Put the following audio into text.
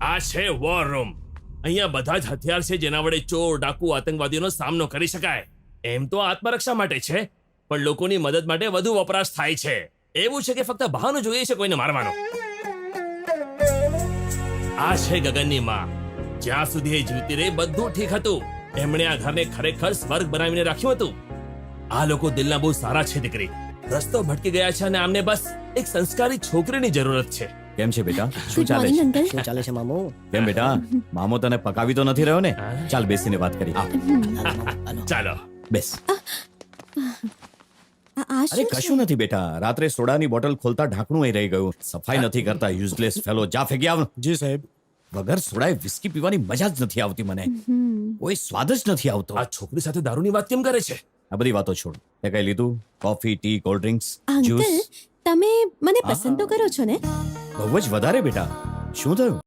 આ છે war room અહીંયા બધા જ હથિયાર છે જેના વડે ચોર, ડાકુ, આતંકવાદીઓનો સામનો કરી શકાય. એમ તો આત્મરક્ષા માટે છે, પણ લોકોની મદદ માટે વધુ વપરાશ થાય છે. એવું છે કે ફક્ત બહાનું જોઈએ છે કોઈને મારવાનો. આ છે ગગનની માં. જ્યાં સુધી એ જીવતી રહી બધું ઠીક હતું. એમણે આ ઘરને ખરેખર સ્વર્ગ બનાવીને રાખ્યું હતું. આ લોકો દિલના બહુ સારા છે દીકરી. રસ્તો ભટકી ગયા છે અને આમને બસ એક સંસ્કારી છોકરીની જરૂરત છે. કેમ છે બેટા? શું ચાલે છે? અંકલ શું ચાલે છે મામો? કેમ બેટા? મામો તને પકાવી તો નથી રહ્યો ને? ચાલ બેસીને વાત કરી. ચાલો. બેસ. અરે કશું નથી બેટા. રાત્રે સોડાની બોટલ ખોલતા ઢાંકણું અહીં રહી ગયું. સફાઈ નથી કરતા યુઝલેસ ફેલો જા ફેંકી આવ. જી સાહેબ. વગર સોડાએ વિસ્કી પીવાની મજા જ નથી આવતી મને. કોઈ સ્વાદ જ નથી આવતો. આ છોકરી સાથે દારૂની વાત કેમ કરે છે? આ બધી વાતો છોડ. તે કઈ લીધું? Coffee tea cold drinks juice તમે મને પસંદ તો કરો છો ને? બહુ જ વધારે બેટા. શું થયું?